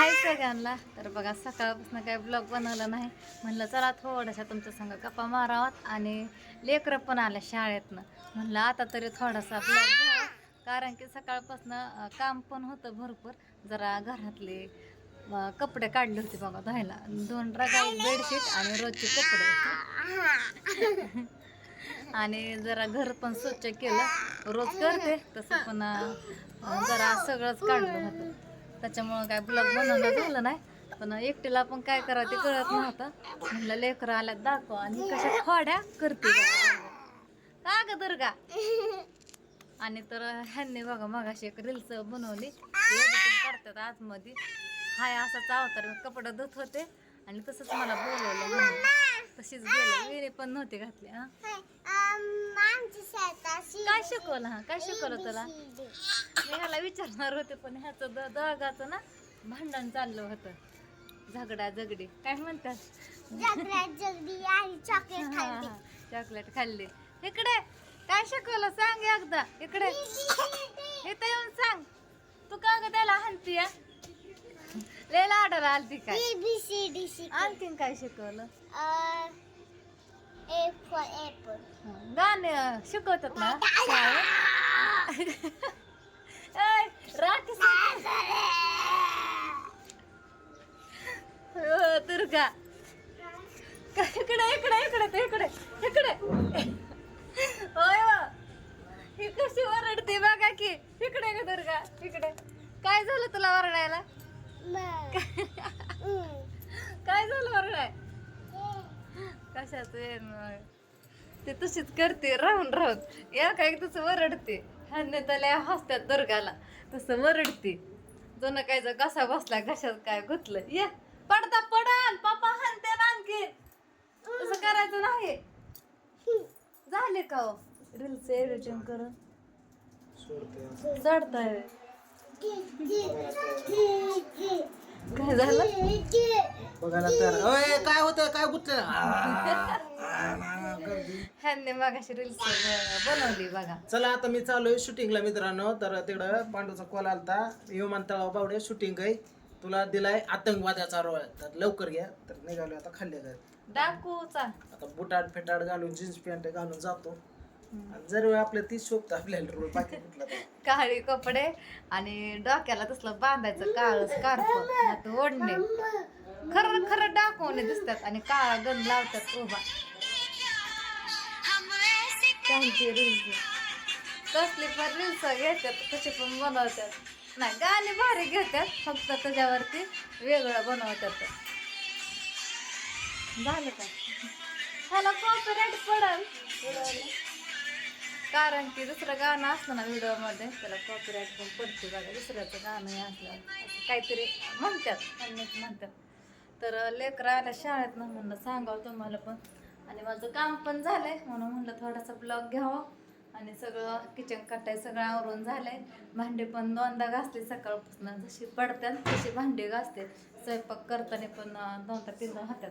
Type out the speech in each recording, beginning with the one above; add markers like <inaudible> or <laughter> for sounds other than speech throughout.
हाय सगळ्यांना. तर बघा सकाळपासून काय ब्लॉग बनवला नाही. म्हणलं चला थोडासा तुमच्या संग गप्पा मारावात. आणि लेकरं पण आल्या शाळेतनं. म्हणलं आता तरी थोडासा ब्लॉग घ्यावा. कारण की सकाळपासून काम पण होतं भरपूर. जरा घरातले कपडे काढले होते बघा धुवायला. दोन रगाई बेडशीट आणि रोजचे कपडे <laughs> आणि जरा घर पण स्वच्छ केलं. रोज करते तसं पण जरा सगळंच काढलं होतं. त्याच्यामुळं काय ब्लॉग बनवलं झालं नाही. पण एकटीला पण काय करावं ते कळत नव्हतं. म्हणलं लेकरं आल्यात दाखव आणि कशा खोड्या करते का ग दुर्गा? आणि तर ह्यांनी बघा मगाशी एक रील्स बनवली. एडिटिंग करतात आतमध्ये. हाय असाच अवतार मी कपडे धुत होते. आणि तसंच मला बोलवलं म्हणून. तशीच गेलं. वेळे पण नव्हते घातले हा. काय शिकवलं हा? काय शिकवलं तुला? मी ह्याला विचारणार होते पण ह्याचं द दळगाचं ना भांडण चाललं होतं. झगडा झगडी. काय म्हणतात? चॉकलेट खाल्ली. इकडे काय शिकवलं? सांग एकदा. इकडे. इथं येऊन सांग. तू का ग त्याला हाणती या लेला आलती काय? आणखीन काय शिकवलं? गाणे शिकवतात ना <laughs> दुर्गा. इकडे इकडे इकडे ते इकडे इकडे. होय हो. कशी ओरडते बघा की. इकडे ग दुर्गा इकडे. काय झालं तुला ओरडायला? <laughs> काय झालं ओरडाय? कशाच ते तशीच करते राहून राहून. या काय तसं वरडते. ह्यांनी त्याला हसत्यात दुर्गाला. तसं वरडते. जण काय जर कसा बसला कशात काय गुतलं. ये पडता पडल पप्पा हानते ना आणखी तसं करायचं नाही. झाले का हो? रील्स एडिटिंग करून. चढताय. काय झालं? बघायला तर अय काय होतं? काय गुतलं? ह्यांनी मागाशी रील्स बनवली बघा. चला आता मी चालू शूटिंगला मित्रांनो. तर तिकडं पांडूचा कॉल आलता. विमानतळावर बावडे शूटिंग आहे. तुला दिलाय आतंकवाद्याचा रोळ तर लवकर घ्या. तर निघालो आता खाल्ले डाकूचा आता बुटाट फेटाट घालून जीन्स पॅन्ट घालून जातो. जर वेळ आपल्या तीच शोभत आपल्याला रोल बाकी कुठला <laughs> कपडे आणि डोक्याला तसलं बांधायचं काळ स्कार्फ ओढणे. खरं खरं डाकवणे दिसतात आणि काळा गण लावतात उभा. त्यांची रील्स कसली पण रील्स घेतात कशी पण बनवतात. नाही गाणी भारी घेतात फक्त त्याच्यावरती वेगळं बनवतात. झालं का? ह्याला कॉपीराईट पडल. कारण की दुसरं गाणं असलं ना व्हिडिओमध्ये त्याला कॉपीराईट पण पडते बघा दुसऱ्याचं गाणं हे असलं असं काहीतरी म्हणतात म्हणण्यात म्हणतात. तर लेकरं आल्या शाळेत ना म्हणलं सांगावं तुम्हाला पण. आणि माझं काम पण झालंय म्हणून म्हणलं थोडासा ब्लॉग घ्यावं. आणि सगळं किचन कटाई सगळं आवरून झालंय. भांडे पण दोनदा घासले सकाळपासून जशी पडतात तशी भांडी घासते. स्वयंपाक करताना पण दोनदा तीनदा हातात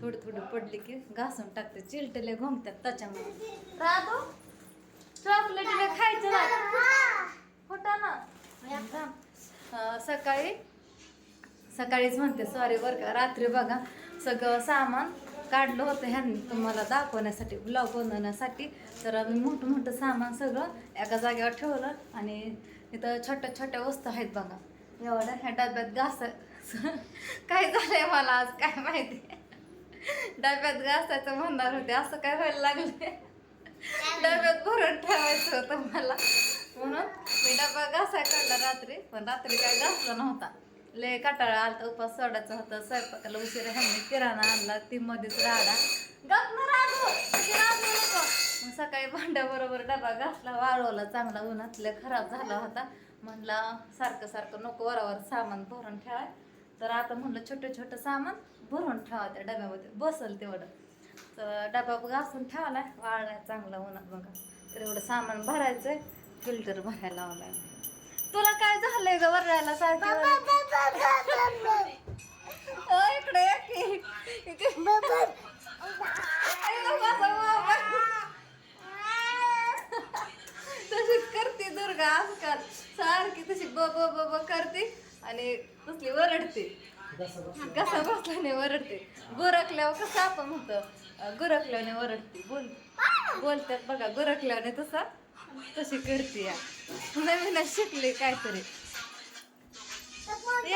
थोडी थोडी पडली की घासून टाकते. चिलटले घुमतात त्याच्यामुळे. राहतो चॉकलेट खायचं ना. होता ना. सकाळी. सकाळीच म्हणते सॉरी बरं का. रात्री बघा सगळं सामान काढलं होतं ह्यांनी तुम्हाला दाखवण्यासाठी ब्लॉग बनवण्यासाठी. तर आम्ही मोठं मोठं सामान सगळं एका जागेवर ठेवलं आणि इथं छोट्या छोट्या वस्तू आहेत बघा. एवढ्या ह्या डब्यात घास काय झालंय मला आज? काय माहिती? डब्यात घासायचं म्हणणार होते. असं काय व्हायला लागले डब्यात भरून ठेवायचं होतं मला. म्हणून मी डबा घासाय काढला रात्री पण रात्री काय घासला नव्हता. लय कटाळा आलता उपास सोडायचा होता स्वयंपाकाला उशिरा ह्यांनी किराणा आणला ती मध्येच राडा. गप ना मग सकाळी भांड्याबरोबर डबा घासला वाळवला चांगला उन्हातल्या खराब झाला होता. म्हणला सारखं सारखं नको वरावर सामान भरून ठेवाय. तर आता म्हणलं छोटं छोटं सामान भरून ठेवा त्या डब्यामध्ये. बसल तेवढं. तर डबा घासून ठेवलाय. वाळलाय चांगला उन्हात बघा. तर एवढं सामान भरायचंय फिल्टर भरायला लावलाय. तुला काय झालंय ग वरडायला सारखी? इकडे. तशीच करते दुर्गा आजकाल. सारखी तशी ब ब ब ब करते आणि तसली वरडते. कसा बसल्याने ओरडते गुरकल्यावर कसं आपण म्हणतो अं, गुरकल्याने वरडते. बोल बोलतात बघा गुरकल्याने तसा तशी करते या. नवीन शिकले काहीतरी. तरी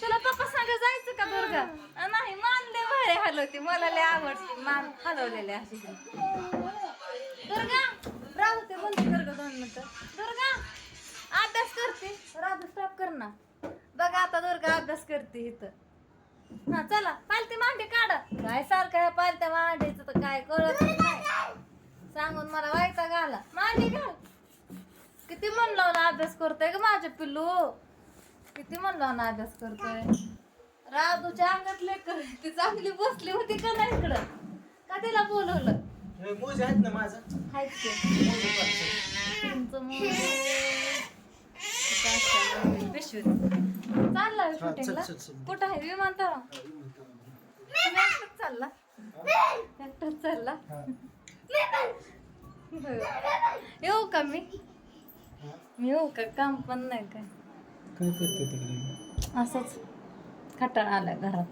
तुला पप्पा सांग जायचं का दुर्गा? नाही मान दे भारी हलवते. मला लय आवडते. मान हलवलेले असे. दुर्गा राहते बोलते दुर्गा दोन मिनिटं. दुर्गा अभ्यास करते. राहू स्टॉप कर ना. दुर्गा अभ्यास करते इथं? हा चला पालती मांडी काढ. काय सारखं ह्या पालत्या मांडीचं तर काय कळत नाही. सांगून मला वायता घाला. मांडी घाल. किती मन लावून अभ्यास करतोय ग माझे पिल्लू. किती मन लावून अभ्यास करतोय. राधूच्या अंगात लेकर ती चांगली बसली होती का नाही इकडं? का तिला बोलवलं? मोज आहेत ना माझं. तुमचं? पिशवीत चालला चल, शूटिंगला. कुठं आहे? विमानतळ चालला. एकटाच चालला. येऊ का मी? मी येऊ का? काम पण नाही काय. काय करते तिकडे? असंच खटाळ आलाय घरात.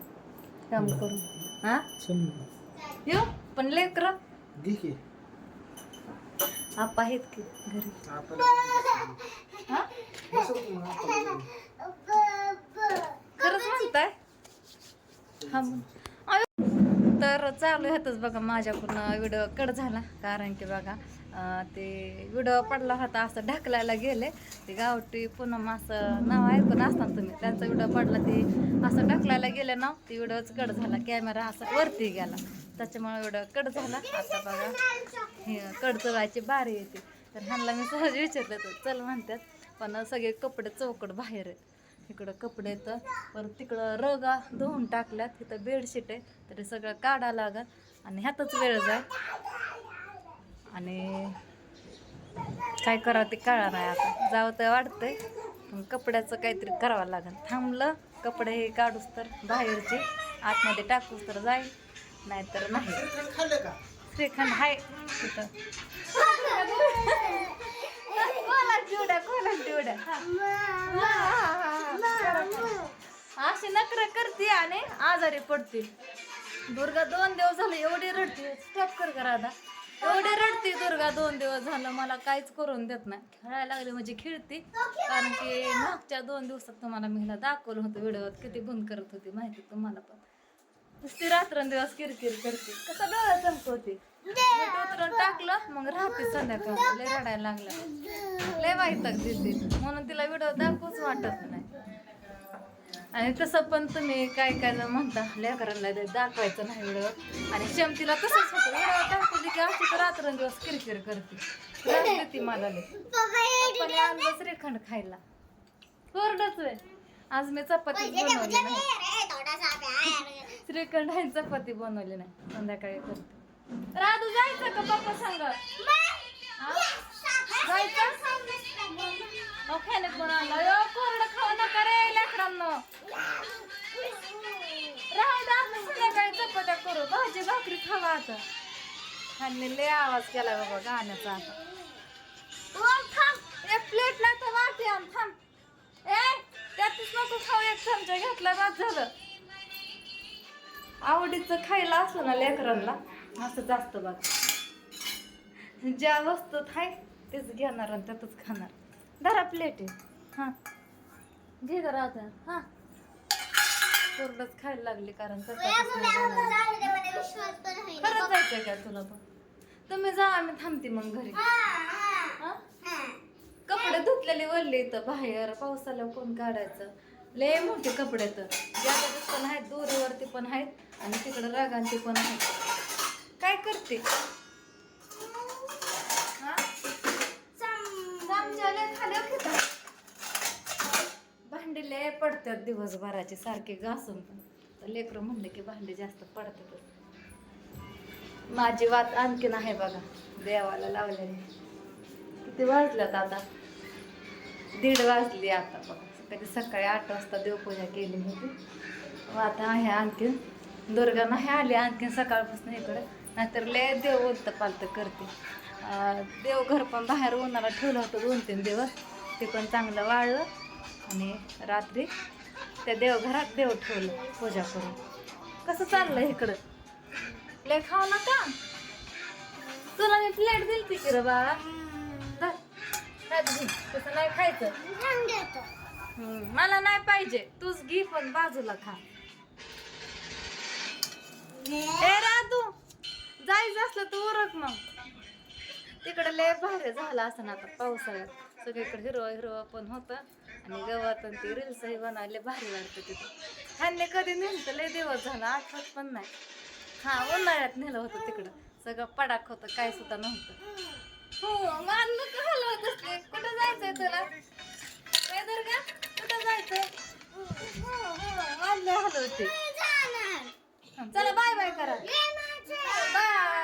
काम करून. हा? चल येऊ? पण लेकर. आपा आहेत की घरी आपल्याला हा बसव की मग आपण. खरंच म्हणताय हा मग. अयो. तर चालू ह्यातच बघा माझ्याकडून व्हिडिओ कट झाला. कारण की बघा ते व्हिडिओ पडला होता असं ढकलायला गेले. ते गावठी पूनम असं नाव ऐकून असताना तुम्ही त्यांचा व्हिडिओ पडला ते असं ढकलायला गेले ना ते व्हिडिओच कट झाला कॅमेरा असं वरती गेला. त्याच्यामुळे व्हिडिओ कट झाला. आता बघा हे कड चवायची बारी येते. तर ह्यांना मी सहज विचारलं तर चल म्हणतात पण सगळे कपडे चौकट बाहेर आहेत. इकडं कपडे येतं परत तिकडं रगा धुवून टाकल्यात. तिथं बेडशीट आहे तर सगळं काढा लागत आणि ह्यातच वेळ जाय आणि काय करावं ते कळा नाही आता. जावं तर वाटतंय पण कपड्याचं काहीतरी करावं लागेल. थांबलं कपडे हे काढूस तर बाहेरचे आतमध्ये टाकूस तर जाईल नाहीतर नाही. श्रीखंड खाल्लं का श्रीखंड हाय तिथं कोला चिवड्या कोला चिवड्या अशी नखरं करते आणि आजारी पडते. दुर्गा दोन दिवस झाले एवढी रडते. स्टॉप कर आता एवढी रडते दुर्गा दोन दिवस झालं. मला काहीच करून देत नाही. खेळायला लागले म्हणजे खेळते. कारण की मागच्या दोन दिवसात तुम्हाला मी दाखवलं होतं व्हिडिओत. किती गुण करत होती माहिती तुम्हाला पण. नुसती रात्रंदिवस किरकिर करते. कसं डोळा चमकवते. मग उतरून टाकलं मग राहते संध्याकाळ लय रडायला लागला. लय वाईटक देते म्हणून तिला व्हिडिओ दाखवूच वाटत नाही. आणि तसं पण तुम्ही काय काय जण म्हणता लेकरांना ते दाखवायचं नाही व्हिडिओ आणि शमतीला तसंच होतं दाखवली की अशी तर रात्रंदिवस किरकिर करते? देते मला लय पप्पाने आणलं श्रीखंड खायला. कोरडच आहे आज मी चपाती बनवली नाही. श्रीखंड आणि चपाती बनवली नाही. संध्याकाळी करते. राधू जायचं का पप्पा सांग? जायचं? आणलं? यो कोरडं खाऊ नका रे लेकरांनो राहू दे आपण संध्याकाळी चपात्या करू भाजी भाकरी खावा आता खाल्ले लय आवाज केला बाबा गाण्याचा आता थांब एक प्लेट नाही तर वाटी आण थांब ए त्यातच नको खाऊ एक चमचा घेतला बाद झालं आवडीचं खायला असलं ना लेकरांना असंच असतं बघ. ज्या वस्तूत आहे तेच घेणार आणि त्यातच खाणार. धरा प्लेट आहे. हां. घे जरा आता. हां. कोरडच खायला लागली कारण बनवली. खरंच जायचंय का तुला पण? तुम्ही जा आम्ही थांबते मग घरी. हा? कपडे धुतलेले वरले इथं बाहेर. आल्यावर कोण काढायचं? लय मोठे कपडे तर गॅलरीत पण आहेत दोरीवरती पण आहेत आणि तिकडे रागांची पण आहेत. काय करते हा? चमचा लय खाली हो की तर. भांडी लय पडतात दिवसभराचे सारखे घासून पण. तर लेकरं म्हणले की भांडे जास्त पडतातच माझी वात आणखीन आहे बघा देवाला लावलेली. किती वाजल्यात आता? दीड वाजली आता बघा. कधी सकाळी आठ वाजता देवपूजा केली होती वात आहे आणखीन. दुर्गा नाही आली आणखीन सकाळपासून इकडं. नाहीतर लय देव उलतं पालतं करते देव देवघर पण बाहेर उन्हाला ठेवलं होतं दोन तीन दिवस. ते पण चांगलं वाळलं. आणि रात्री त्या देवघरात देव ठेवलं पूजा करून. कसं चाललंय इकडं? लय खाऊ नका. तुला मी प्लेट दिली की किर बाळा? घे. तसं नाही खायचं. मला नाही पाहिजे. तूच घे पण बाजूला खा. ए राधू जायचं असलं तू उरक मग. तिकडे लय भारी झालं असं ना आता पावसाळ्यात. सगळीकडे हिरवं हिरवं पण होतं. आणि गवत आणि ते रील्सही बनवले भारी वाटतं तिथं. खाल्ले कधी नेलं तर लय दिवस झालं आठवत पण नाही. हा उन्हाळ्यात नेलं होतं तिकडं. सगळं पडाक होतं काय सुद्धा नव्हतं. हो मान हलवत असते? कुठं जायचंय तुला? कुठं जायचंय? हो, हो, चला बाय बाय करा बाय.